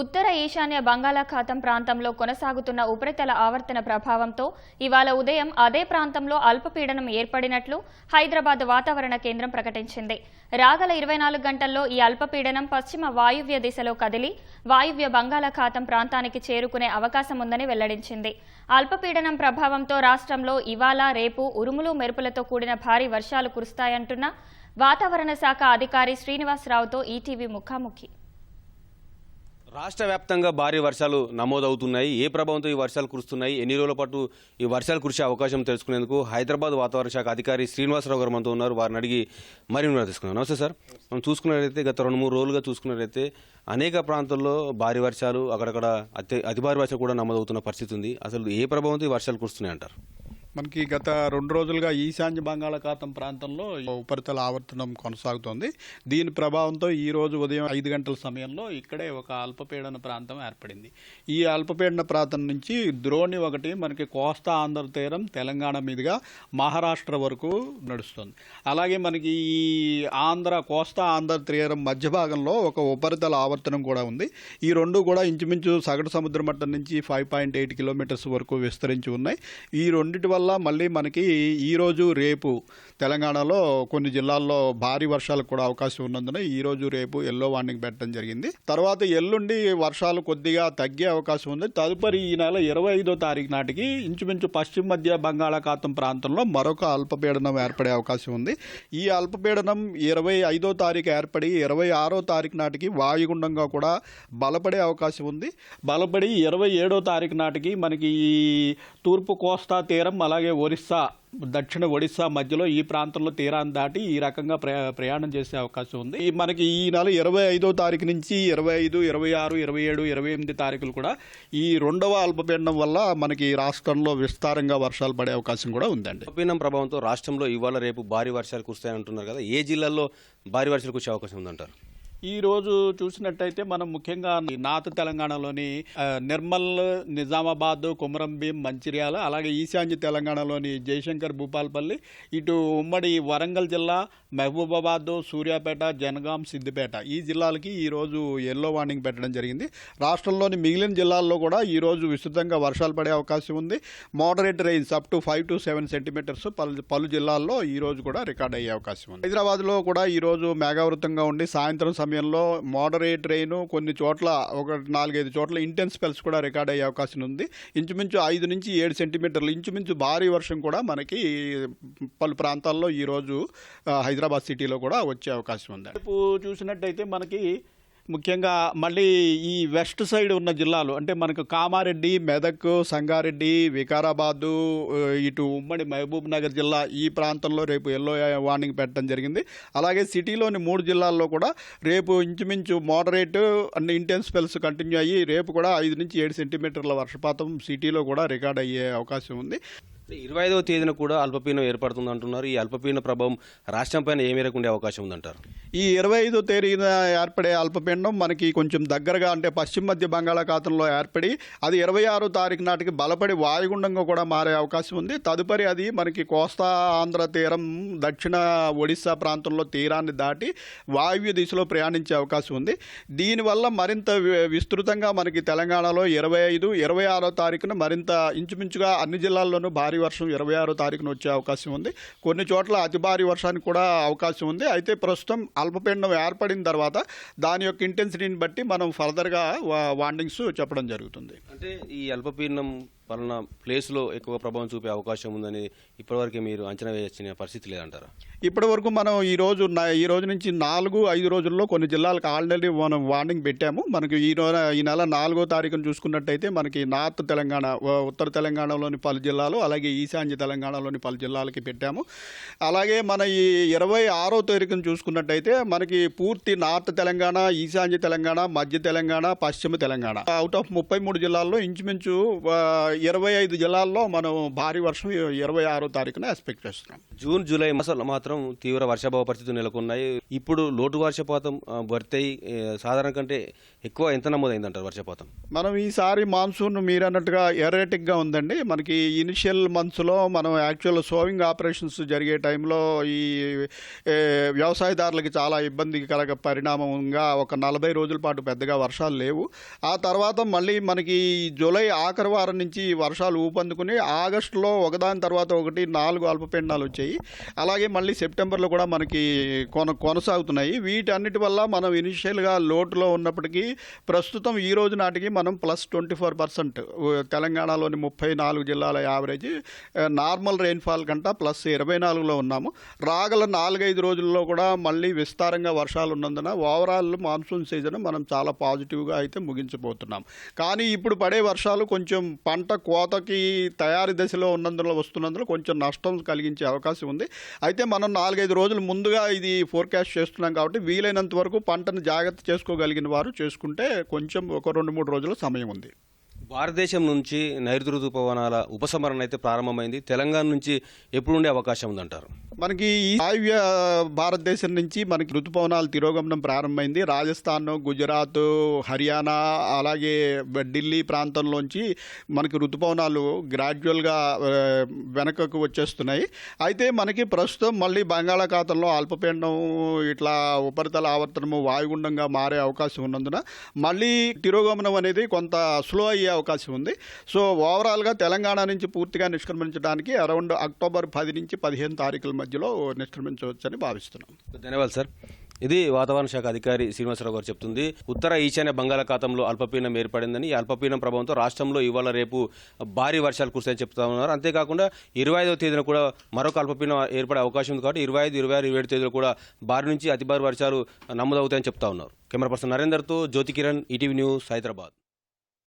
ఉత్తర ఈశాన్య బంగాళాఖాతం ప్రాంతంలో కొనసాగుతున్న ఉపరితల ఆవర్తన ప్రభావంతో ఇవాళ ఉదయం అదే ప్రాంతంలో అల్పపీడనం ఏర్పడినట్లు హైదరాబాద్ వాతావరణ కేంద్రం ప్రకటించింది. రాగల ఇరవై నాలుగు గంటల్లో ఈ అల్పపీడనం పశ్చిమ వాయువ్య దిశలో కదిలి వాయువ్య బంగాళాఖాతం ప్రాంతానికి చేరుకునే అవకాశం ఉందని వెల్లడించింది. అల్పపీడనం ప్రభావంతో రాష్ట్రంలో ఇవాళ రేపు ఉరుములు మెరుపులతో కూడిన భారీ వర్షాలు కురుస్తాయంటున్న వాతావరణ శాఖ అధికారి శ్రీనివాసరావుతో ఈటీవీ ముఖాముఖి. రాష్ట్ర వ్యాప్తంగా భారీ వర్షాలు నమోదవుతున్నాయి. ఏ ప్రభావంతో ఈ వర్షాలు కురుస్తున్నాయి? ఎన్ని రోజుల పాటు ఈ వర్షాలు కురిసే అవకాశం తెలుసుకునేందుకు హైదరాబాద్ వాతావరణ శాఖ అధికారి శ్రీనివాసరావు గారు మనతో ఉన్నారు. వారిని అడిగి మరిన్ని వివరాలు నమస్తే సార్. మనం చూసుకున్నట్లయితే గత రెండు మూడు రోజులుగా చూసుకున్నట్లయితే అనేక ప్రాంతాల్లో భారీ వర్షాలు అక్కడక్కడ అతి అతి భారీ వర్షాలు కూడా నమోదవుతున్న పరిస్థితి ఉంది. అసలు ఏ ప్రభావంతో ఈ వర్షాలు కురుస్తున్నాయి అంటారు మనకి గత రెండు రోజులుగా ఈశాన్య బంగాళాఖాతం ప్రాంతంలో ఉపరితల ఆవర్తనం కొనసాగుతోంది. దీని ప్రభావంతో ఈ రోజు ఉదయం ఐదు గంటల సమయంలో ఇక్కడే ఒక అల్పపీడన ప్రాంతం ఏర్పడింది. ఈ అల్పపీడన ప్రాంతం నుంచి ద్రోణి ఒకటి మనకి కోస్తా ఆంధ్ర తీరం తెలంగాణ మీదుగా మహారాష్ట్ర వరకు నడుస్తుంది. అలాగే మనకి ఈ ఆంధ్ర కోస్తా ఆంధ్ర తీరం మధ్య భాగంలో ఒక ఉపరితల ఆవర్తనం కూడా ఉంది. ఈ రెండు కూడా ఇంచుమించు సగటు సముద్ర మట్టం నుంచి ఫైవ్ పాయింట్ ఎయిట్ కిలోమీటర్స్ వరకు విస్తరించి ఉన్నాయి. ఈ రెండిటి వల్ల మళ్ళీ మనకి ఈరోజు రేపు తెలంగాణలో కొన్ని జిల్లాల్లో భారీ వర్షాలకు కూడా అవకాశం ఉన్నందున ఈ రోజు రేపు ఎల్లో వార్నింగ్ పెట్టడం జరిగింది. తర్వాత ఎల్లుండి వర్షాలు కొద్దిగా తగ్గే అవకాశం ఉంది. తదుపరి ఈ నెల ఇరవై ఐదో తారీఖు నాటికి ఇంచుమించు పశ్చిమ మధ్య బంగాళాఖాతం ప్రాంతంలో మరొక అల్పపీడనం ఏర్పడే అవకాశం ఉంది. ఈ అల్పపీడనం ఇరవై ఐదో తారీఖు ఏర్పడి ఇరవై ఆరో తారీఖు నాటికి వాయుగుండంగా కూడా బలపడే అవకాశం ఉంది. బలపడి ఇరవై ఏడో తారీఖు నాటికి మనకి ఈ తూర్పు కోస్తా తీరం అలాగే ఒరిస్సా దక్షిణ ఒడిస్సా మధ్యలో ఈ ప్రాంతంలో తీరాన్ని దాటి ఈ రకంగా ప్రయాణం చేసే అవకాశం ఉంది. ఈ మనకి ఈ నెల ఇరవై ఐదో తారీఖు నుంచి ఇరవై ఐదు ఇరవై ఆరు ఇరవై ఏడు ఇరవై ఎనిమిది తారీఖులు కూడా ఈ రెండవ అల్పపీడనం వల్ల మనకి రాష్ట్రంలో విస్తారంగా వర్షాలు పడే అవకాశం కూడా ఉందండి. అల్పపీడనం ప్రభావంతో రాష్ట్రంలో ఇవాళ రేపు భారీ వర్షాలు కురుస్తాయని అంటున్నారు కదా. ఏ జిల్లాల్లో భారీ వర్షాలు కురిసే అవకాశం ఉందంటారు? ఈ రోజు చూసినట్టయితే మనం ముఖ్యంగా నార్త్ తెలంగాణలోని నిర్మల్ నిజామాబాద్ కుమరం భీం మంచిర్యాల అలాగే ఈశాన్య తెలంగాణలోని జయశంకర్ భూపాల్పల్లి ఇటు ఉమ్మడి వరంగల్ జిల్లా మహబూబాబాద్ సూర్యాపేట జనగాం సిద్దిపేట ఈ జిల్లాలకి ఈ రోజు ఎల్లో వార్నింగ్ పెట్టడం జరిగింది. రాష్ట్రంలోని మిగిలిన జిల్లాల్లో కూడా ఈ రోజు విస్తృతంగా వర్షాలు పడే అవకాశం ఉంది. Moderate rains up to five to seven centimetres పలు పలు జిల్లాల్లో ఈ రోజు కూడా రికార్డ్ అయ్యే అవకాశం ఉంది. హైదరాబాద్లో కూడా ఈ రోజు మేఘావృతంగా ఉండి సాయంత్రం సమయంలో మోడరేట్ రెయిన్ కొన్ని చోట్ల ఒక నాలుగైదు చోట్ల ఇంటెన్స్ స్పెల్స్ కూడా రికార్డ్ అయ్యే అవకాశం ఉంది. ఇంచుమించు ఐదు నుంచి ఏడు సెంటీమీటర్లు ఇంచుమించు భారీ వర్షం కూడా మనకి పలు ప్రాంతాల్లో ఈరోజు హైదరాబాద్ సిటీలో కూడా వచ్చే అవకాశం ఉంది. చూసినట్టయితే మనకి ముఖ్యంగా మళ్ళీ ఈ వెస్ట్ సైడ్ ఉన్న జిల్లాలు అంటే మనకు కామారెడ్డి మెదక్ సంగారెడ్డి వికారాబాదు ఇటు ఉమ్మడి మహబూబ్ నగర్ జిల్లా ఈ ప్రాంతంలో రేపు ఎల్లో వార్నింగ్ పెట్టడం జరిగింది. అలాగే సిటీలోని మూడు జిల్లాల్లో కూడా రేపు ఇంచుమించు moderate and intense spells continue అయ్యి రేపు కూడా ఐదు నుంచి ఏడు సెంటీమీటర్ల వర్షపాతం సిటీలో కూడా రికార్డ్ అయ్యే అవకాశం ఉంది. ఇరవై ఐదవ తేదీన కూడా అల్పపీడనం ఏర్పడుతుంది అంటున్నారు ఈ అల్పపీడన ప్రభావం రాష్ట్రం పైన ఏ మేరకు ఉండే అవకాశం ఉందంటారు? ఈ ఇరవై ఐదో తేదీన ఏర్పడే అల్పపీడనం మనకి కొంచెం దగ్గరగా అంటే పశ్చిమ మధ్య బంగాళాఖాతంలో ఏర్పడి అది ఇరవై ఆరో తారీఖు నాటికి బలపడి వాయుగుండంగా కూడా మారే అవకాశం ఉంది. తదుపరి అది మనకి కోస్తా ఆంధ్ర తీరం దక్షిణ ఒడిశా ప్రాంతంలో తీరాన్ని దాటి వాయువ్య దిశలో ప్రయాణించే అవకాశం ఉంది. దీనివల్ల మరింత విస్తృతంగా మనకి తెలంగాణలో ఇరవై ఐదు ఇరవై ఆరో తారీఖున మరింత ఇంచుమించుగా అన్ని జిల్లాల్లోనూ భారీ వర్షం ఇరవై ఆరో తారీఖున వచ్చే అవకాశం ఉంది. కొన్ని చోట్ల అతి భారీ వర్షానికి కూడా అవకాశం ఉంది. అయితే ప్రస్తుతం అల్పపీండం ఏర్పడిన తర్వాత దాని యొక్క ఇంటెన్సిటీని బట్టి మనం ఫర్దర్గా వార్నింగ్స్ చెప్పడం జరుగుతుంది. అంటే ఈ అల్పపీడనం వలన ప్లేస్లో ఎక్కువ ప్రభావం చూపే అవకాశం ఉందని ఇప్పటివరకు మీరు అంచనా వేసిన పరిస్థితి లేదంటారా? ఇప్పటివరకు మనం ఈ రోజు ఈ రోజు నుంచి నాలుగు ఐదు రోజుల్లో కొన్ని జిల్లాలకు ఆల్రెడీ మనం వార్నింగ్ పెట్టాము. మనకి ఈ రోజు ఈ నెల నాలుగో తారీఖును చూసుకున్నట్టయితే మనకి నార్త్ తెలంగాణ ఉత్తర తెలంగాణలోని పలు జిల్లాలు అలాగే ఈశాన్య తెలంగాణలోని పలు జిల్లాలకి పెట్టాము. అలాగే మన ఈ ఇరవై ఆరో తారీఖును చూసుకున్నట్టయితే మనకి పూర్తి నార్త్ తెలంగాణ ఈశాన్య తెలంగాణ మధ్య తెలంగాణ పశ్చిమ తెలంగాణ. అవుట్ ఆఫ్ ముప్పై మూడు జిల్లాల్లో ఇంచుమించు ఇరవై ఐదు జిల్లాల్లో మనం భారీ వర్షం ఇరవై ఆరో తారీఖున ఎక్స్పెక్ట్ చేస్తున్నాం. జూన్ జూలై మాసాల్లో మాత్రం తీవ్ర వర్షాభావ పరిస్థితులు నెలకొన్నాయి. ఇప్పుడు లోటు వర్షపాతం ఏ, సాధారణ కంటే ఎక్కువ ఎంత నమోదైందంటారు వర్షపాతం? మనం ఈసారి మాన్సూన్ మీరు అన్నట్టుగా ఎరేటిక్గా ఉందండి. మనకి ఇనిషియల్ మంత్స్లో మనం యాక్చువల్ సోవింగ్ ఆపరేషన్స్ జరిగే టైంలో ఈ వ్యవసాయదారులకి చాలా ఇబ్బందికర పరిణామంగా ఒక నలభై రోజుల పాటు పెద్దగా వర్షాలు లేవు. ఆ తర్వాత మళ్ళీ మనకి జూలై ఆఖరి వారం నుంచి వర్షాలు ఊపందుకుని ఆగస్టులో ఒకదాని తర్వాత ఒకటి నాలుగు అల్పపీండాలు వచ్చాయి. అలాగే మళ్ళీ సెప్టెంబర్లో కూడా మనకి కొన కొనసాగుతున్నాయి. వీటన్నిటి వల్ల మనం ఇనిషియల్గా లోటులో ఉన్నప్పటికీ ప్రస్తుతం ఈ రోజు నాటికి మనం ప్లస్ ట్వంటీ ఫోర్ పర్సెంట్ తెలంగాణలోని ముప్పై నాలుగు జిల్లాల యావరేజ్ నార్మల్ రెయిన్ఫాల్ కంట ప్లస్ ఇరవై నాలుగులో ఉన్నాము. రాగల నాలుగైదు రోజుల్లో కూడా మళ్ళీ విస్తారంగా వర్షాలు ఉన్నందున ఓవరాల్ మాన్సూన్ సీజన్ మనం చాలా పాజిటివ్గా అయితే ముగించబోతున్నాం. కానీ ఇప్పుడు పడే వర్షాలు కొంచెం పంట కోతకి తయారీ దశలో ఉన్నందున వస్తున్నందున కొంచెం నష్టం కలిగించే అవకాశం ఉంది. అయితే మనం నాలుగైదు రోజులు ముందుగా ఇది ఫోర్కాస్ట్ చేస్తున్నాం కాబట్టి వీలైనంత వరకు పంటను జాగ్రత్త చేసుకోగలిగిన వారు చేసుకుంటే కొంచెం ఒక రెండు మూడు రోజుల సమయం ఉంది. భారతదేశం నుంచి నైరుతి ఋతుపవనాల ఉపసంహరణ అయితే ప్రారంభమైంది. తెలంగాణ నుంచి ఎప్పుడు ఉండే అవకాశం ఉందంటారు? మనకి ఈ వాయువ్య భారతదేశం నుంచి మనకి ఋతుపవనాలు తిరోగమనం ప్రారంభమైంది. రాజస్థాన్ గుజరాత్ హర్యానా అలాగే ఢిల్లీ ప్రాంతంలోంచి మనకి ఋతుపవనాలు గ్రాడ్యువల్గా వెనకకు వచ్చేస్తున్నాయి. అయితే మనకి ప్రస్తుతం మళ్ళీ బంగాళాఖాతంలో అల్పపీండం ఇట్లా ఉపరితల ఆవర్తనము వాయుగుండంగా మారే అవకాశం ఉన్నందున మళ్ళీ తిరోగమనం అనేది కొంత స్లో అయ్యే అవకాశం ఉంది. సో ఓవరాల్గా తెలంగాణ నుంచి పూర్తిగా నిష్క్రమించడానికి అరౌండ్ అక్టోబర్ పది నుంచి పదిహేను తారీఖుల మధ్యలో నిష్క్రమించవచ్చని భావిస్తున్నాం. ధన్యవాదాలు సార్. ఇది వాతావరణ శాఖ అధికారి శ్రీనివాసరావు గారు చెప్తుంది. ఉత్తర ఈశాన్య బంగాళాఖాతంలో అల్పపీడనం ఏర్పడిందని ఈ అల్పపీడనం ప్రభావంతో రాష్ట్రంలో ఇవాళ రేపు భారీ వర్షాలు కురుస్తాయని చెప్తా ఉన్నారు అంతేకాకుండా ఇరవై ఐదవ తేదీన కూడా మరొక అల్పపీడనం ఏర్పడే అవకాశం ఉంది కాబట్టి ఇరవై ఐదు ఇరవై ఆరు ఇరవై ఏడు తేదీలో కూడా భారీ నుంచి అతి భారీ వర్షాలు నమోదవుతాయని చెప్తా ఉన్నారు. కెమెరా పర్సన్ నరేందర్తో జ్యోతి కిరణ్ ఈటీవీ న్యూస్ హైదరాబాద్.